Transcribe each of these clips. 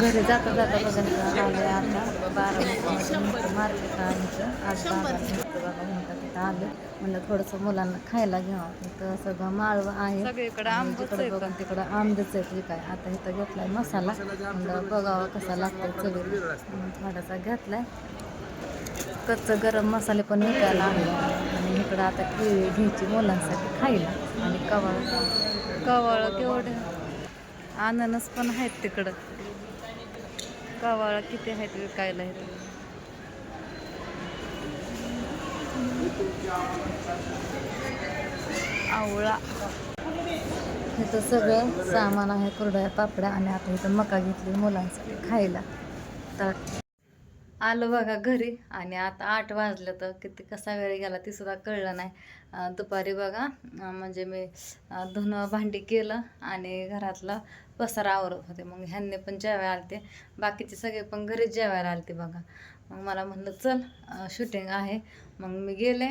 घरी जाता जाता बघायचं आले आता बारा मार्केट आहे आज बघा म्हणतात तिथं आलं. म्हणलं थोडंसं मुलांना खायला घ्यावं इथं सगळं माळवं आहे. आहे बघून तिकडं आंबेच आहेत विकाय आता इथं घेतलाय मसाला. म्हणलं बघावं कसा लागतो म्हणून थोडासा घेतलाय. कच्चं गरम मसाले पण विकायला आणले आणि इकडं आता केळी घ्यायची मुलांसाठी खायला. आणि कवाळ. कवाळ केवढे? अननस पण आहेत तिकडं. कावाळा किती आहेत विकायला इथं आवळा. इथं सगळं सामान आहे कुरड्या पापड्या आणि आता इथं मका घेतली मुलांसाठी खायला. तर आलो बघा घरी आणि आता आठ वाजलं तर किती कसा वेळ गेला ती सुद्धा कळलं नाही. दुपारी बघा म्हणजे मी धुणं भांडी केलं आणि घरातलं पसारा आवरत होते. मग ह्यांनी पण जेवायला आलते. बाकीचे सगळे पण घरीच जेवायला आलते बघा. मग मला म्हणलं चल शूटिंग आहे. मग मी गेले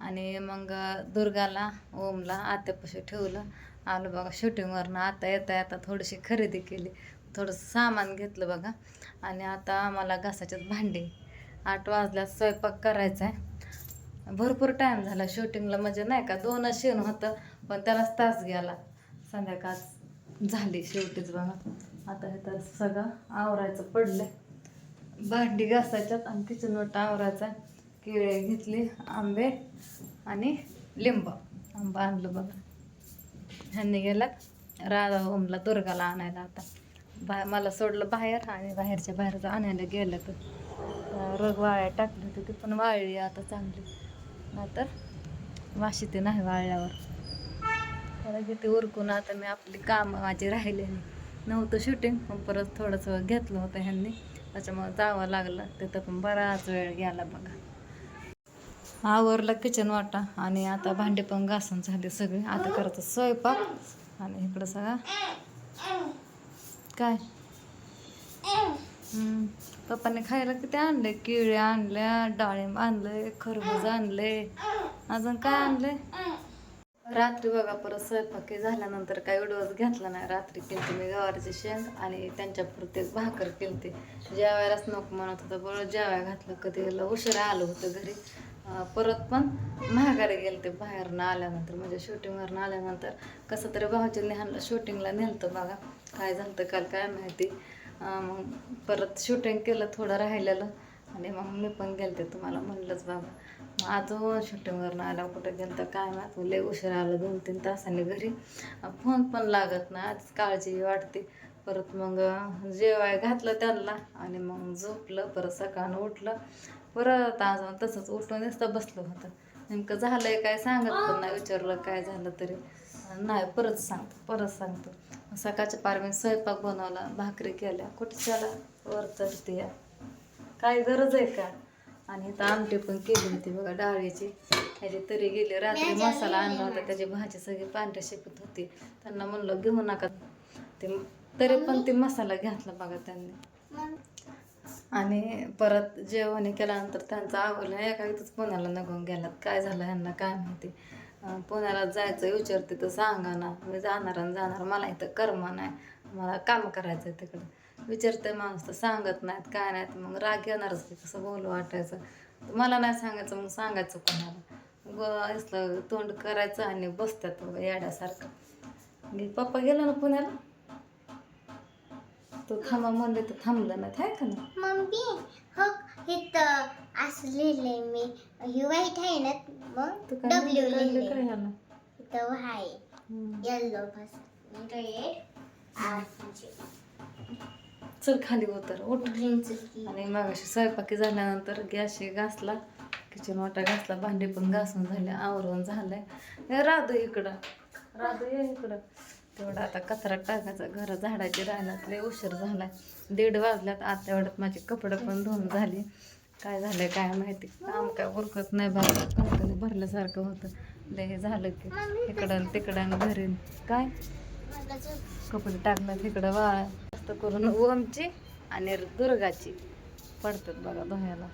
आणि मग दुर्गाला ओमला आत्यापाशी ठेवलं. आलो बघा शूटिंगवरनं आता येता येता थोडीशी खरेदी केली. थोडंसं सामान घेतलं बघा. आणि आता आम्हाला घासाच्यात भांडी. आठ वाजल्यात स्वयंपाक करायचा आहे भरपूर टाईम झाला शूटिंगला म्हणजे नाही का दोनच शेण होतं पण त्यालाच तास गेला. संध्याकाळ झाली शेवटीच बघा. आता हे तर सगळं आवरायचं पडलं भांडी घासायच्यात आणि किचन वाटा आवरायचा केळे घेतली आंबे आणि लिंब. आंबा आणलं बघा. ह्यांनी गेल्यात. राधा ओमला दुर्गाला आणायला आता. बा मला सोडलं बाहेर आणि बाहेरच्या बाहेर आणायला गेलं तर रोग वाळ्या टाकली होती ती पण वाळली आता चांगली. नाहीतर वाशी ते नाही वाळल्यावर. त्याला किती उरकून आता मी आपली कामं माझी राहिलेली. नव्हतं शूटिंग पण परत थोडंसं घेतलं होतं ह्यांनी. त्याच्यामुळे जावं लागलं. तिथं पण बराच वेळ गेला बघा. आवरला किचन वाटा आणि आता भांडे पण घासून झाले सगळे. आता करायचं स्वयंपाक. आणि इकडं सगळा. काय? हम्म. पप्पाने खायला किती आणले केळी आणल्या डाळिंब आणले खरबूज आणले अजून काय आणले रात्री बघा परत स्वयंपाकी झाल्यानंतर काही व्हिडिओज घेतला नाही. रात्री केलते मी गवारीची शेंग आणि त्यांच्या प्रत्येक भाकर केलते. जेवायलाच नको म्हणत होतं बरं जेवाय घातलं. कधी उशिरा आलं होतं घरी. परत पण महागारी गेले ते बाहेरनं आल्यानंतर. म्हणजे शूटिंगवरनं आल्यानंतर. कसं तरी भाऊजींनी ह्यांना शूटिंगला नेलतं बघा. काय झालं काल काय माहिती? मग परत शूटिंग केलं थोडं राहिलेलं. आणि मग मी पण गेलते तुम्हाला म्हणलंच बाबा. मग अजून शूटिंगवरनं आला कुठं गेलं तर काय माहिती? लय उशीर आलं दोन तीन तासांनी घरी. फोन पण लागत नाही. आज काळजी वाटते. परत मग जेवाय घातलं त्यांना. आणि मग झोपलं परत सकाळनं उठलं. परत आज तसंच उठून नुसतं बसलं होतं. नेमकं झालंय काय सांगत पण नाही विचारलं काय झालं तरी. नाही परत सांगतो परत सांगतो. सकाळच्या पार मी स्वयंपाक बनवला भाकरी केल्या. कुठे वर चढते काय गरज आहे का? आणि इथं आमटी पण केली होती बघा डाळीची. ह्याची तरी गेली रात्री मसाला आणला होता त्याची भाजी सगळी पांढऱ्या शेपत होती. त्यांना म्हणलं घेऊ नका. ते तरी पण ते मसाला घातला बघा त्यांनी. आणि परत जेवण केल्यानंतर त्यांचं आवडला. एका इथंच पुण्याला निघून गेलात? काय झालं ह्यांना? काय माहिती? पुण्याला जायचं विचारते तर सांगा ना. मी जाणार आणि जाणार. मला इथं कर्म नाही. मला काम करायचं आहे तिकडं. विचारते माणूस तर सांगत नाहीत काय नाहीत. मग राग येणारच की कसं बोलू वाटायचं. तर मला नाही सांगायचं मग सांगायचं कोणाला. ग असलं तोंड करायचं आणि बसतात बघा येड्यासारखं. मी पप्पा गेला ना पुण्याला? तो थांबा म्हणले तर थांबलं नाही का ना मम्मी हो. इथं असं लिहिलंय मी ही वाईट आहे ना मग डब्ल्यू लिहिलंय? इथं. येल्लो पासून रेड ऑरेंज चल खाली उतर उठ. आणि मग स्वयंपाकी झाल्यानंतर गॅस घासला किचन वाटा घासला भांडे पण घासून झाले आवरून झालंय. राधू इकडं. राधू ये इकडं. तेवढं आता कचरा टाकायचा. घर झाडाचे राहण्यात लय उशीर झाला दीड वाजल्यात आता तेवढ्यात माझे कपडे पण धुवून झाले. काय झालं काय माहिती. काम काय उरकत नाही बाबा कंपनी भरल्यासारखं होतं. लय हे झालं की इकडं तिकडं घरी. काय? कपडे टाकलं तिकडं वाळ जास्त करून ओमची आणि दुर्गाची पडतात बघा धुयाला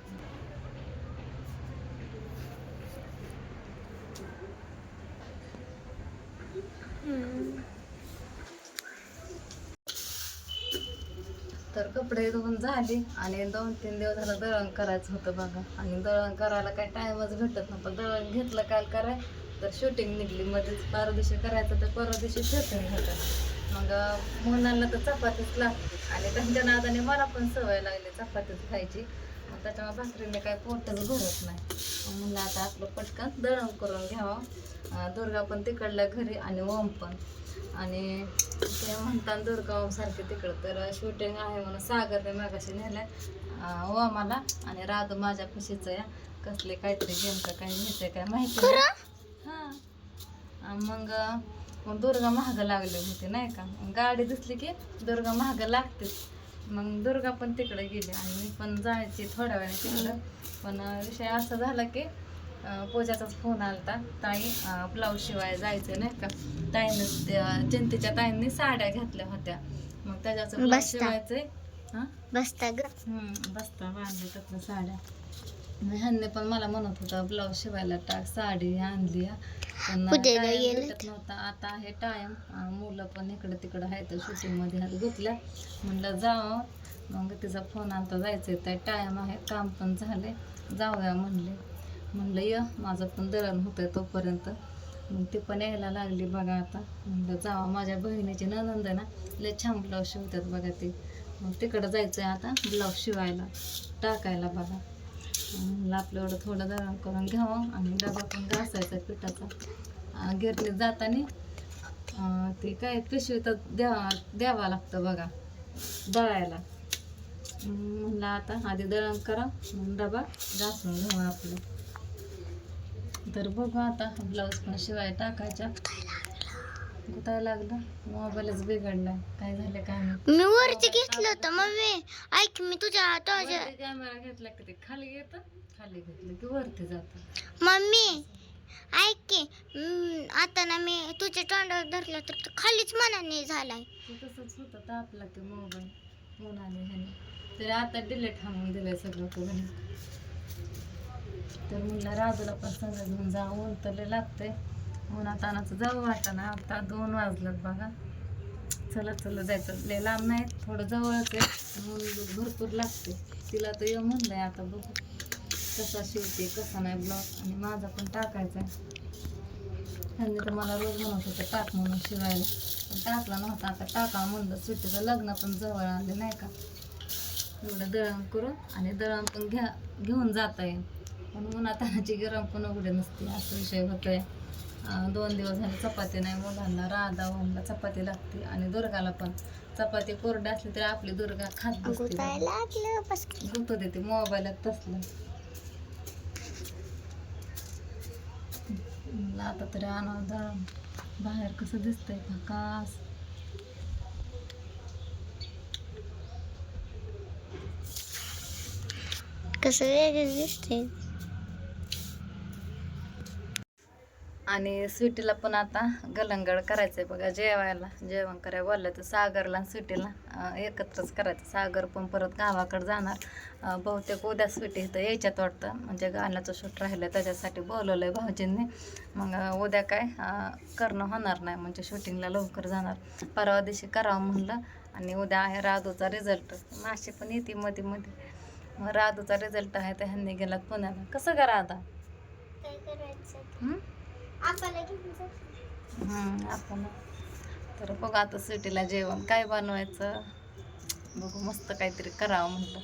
तर कपडे धुवून झाले आणि दोन तीन दिवस झालं दळण करायचं होतं बघा. आणि दळण करायला काही टाइमच भेटत नव्हतं. दळण घेतलं काल कराय तर शूटिंग निघली. मध्येच परवा दिवशी करायचं तर परवा दिवशी शूटिंग होतं. मग मुलांना तर चपातीच लागते आणि त्यांच्या नादाने मला पण सवय लागली चपातीच खायची. मग त्याच्यामुळे भाकरीने काय पोटच भरत नाही. मग म्हणलं आता आपलं पटकन दळण करून घ्यावं. दुर्गा पण तिकडल्या घरी आणि ओम पण. आणि ते म्हणतात दुर्गा ओम सारखे तिकडं. तर शूटिंग आहे म्हणून सागरने मागाशी नेल्या ओमाला आणि राधू माझ्या खुशीचं या कसले काहीतरी गेम का काही घेते काय माहिती. हा. मग मग दुर्गा महाग लागली होती नाही का? गाडी दिसली की दुर्गा महाग लागतेच मग दुर्गा पण तिकडे गेली आणि मी पण जायची थोड्या वेळाने तिकडं. पण विषय असा झाला की पूजाचाच फोन आलता. ताई ब्लाऊज शिवाय जायचं नाही का? ताईनं जयंतीच्या ताईंनी साड्या घेतल्या होत्या. मग त्याच्याचं ब्लाऊज. शिवायचंय. बसता ग. बसता बांधले त्यातल्या साड्या. ह्यांनी पण मला म्हणत होता ब्लाऊज शिवायला टाक साडी आणली. पण. भेटत नव्हता. आता आहे टाइम मुलं पण इकडे तिकडे आहेत शूटिंगमध्ये हात घेतल्या. म्हणलं जावं. मग तिचा फोन आणता जायचंय. तर टाइम आहे काम पण झाले जाऊया म्हणले. म्हणलं ये माझं पण दळण होतं तोपर्यंत. मग ते पण यायला लागली बघा आता. म्हणलं जावा माझ्या बहिणीची ननंद आहे ना लय छान ब्लाऊज शिवतात बघा ते. मग तिकडं जायचं आहे आता ब्लाऊज शिवायला टाकायला बघा. म्हणलं आपलं एवढं थोडं दळण करून घ्यावं आणि डबा पण घासायचा पिठाचा. अं, जाताना ते काय पिशवी तर द्यावा द्यावा लागतं बघा दळायला. म्हणलं आता आधी दळण करा मग डबा घासून घ्यावा आपलं. तर बघू आता ब्लाऊज पण शिवाय टाकायच्या गुतायला लागलं. मोबाईलच बिघडलाय. काय झालं काय. मी वरती घेतलं होतं मम्मी. ऐक मी तुझ्या कॅमेरा घेतला की ते खाली येतं खाली घेतलं की वरती जातं. मम्मी ऐक की हम्म, आता ना मी तुझ्या तोंडावर धरलं तर खालीच मनाने झालाय. तसंच होतं तापला ते मोबाईल. उन्हाने ह्याने. तरी आता डिलेट हाणून दिलंय सगळं तर म्हणलं राजूला पण संग घेऊन जा ऊन तर लय लागतंय उन्हात आणायचं जाऊ वाटाणा आता दोन वाजलं बघा. चला चला जायचं. लय लांब नाही थोडं जवळच आहे. ऊन भरपूर लागते. तिला तर येऊ म्हणलंय आता बघू. कसा शिवते कसा नाही ब्लॉक आणि माझा पण टाकायचा आहे. त्यांनी तर मला रोज म्हणत होतं टाक म्हणून शिवायला. पण टाकला नव्हता. आता टाका म्हणलं सुट्टीचं लग्न पण जवळ आले नाही का? एवढं दळण करून आणि दळण पण घ्या घेऊन जाता येईल. पण उन्हातानाची गरम पण उघडे नसते. असं विषय होतोय. अं, दोन दिवस झाले चपाती नाही मुलांना राधा ओमला चपाती लागते आणि दुर्गाला पण. चपाती कोरडी असली तरी आपली दुर्गा खात बसते. गुंत देते मोबाईलात तसलं आता तरी दळण बाहेर कसं दिसतंय प्रकाश कसं. वेगळं दिसते आणि स्वीटीला पण आता गलंगड करायचंय बघा जेवायला. जेवण करायला बोललं तर सागरला आणि स्वीटीला एकत्रच करायचं. सागर पण परत गावाकडे जाणार. बहुतेक उद्या स्वीटी इथं यायच्यात वाटतं. म्हणजे गाण्याचं शूट राहिलं त्याच्यासाठी बोलवलंय भाऊजींनी. मग उद्या काय करणं होणार नाही. म्हणजे शूटिंगला लवकर जाणार. परवा दिवशी करावं म्हणलं आणि उद्या आहे राधूचा रिझल्ट. माशी पण येते मध्ये मध्ये मग राधूचा रिझल्ट आहे तर ह्यांनी गेलात पुण्याला. कसं करा आता आपण तर बघा आता सिटीला जेवण काय बनवायचं? बघू मस्त काहीतरी करावं म्हटलं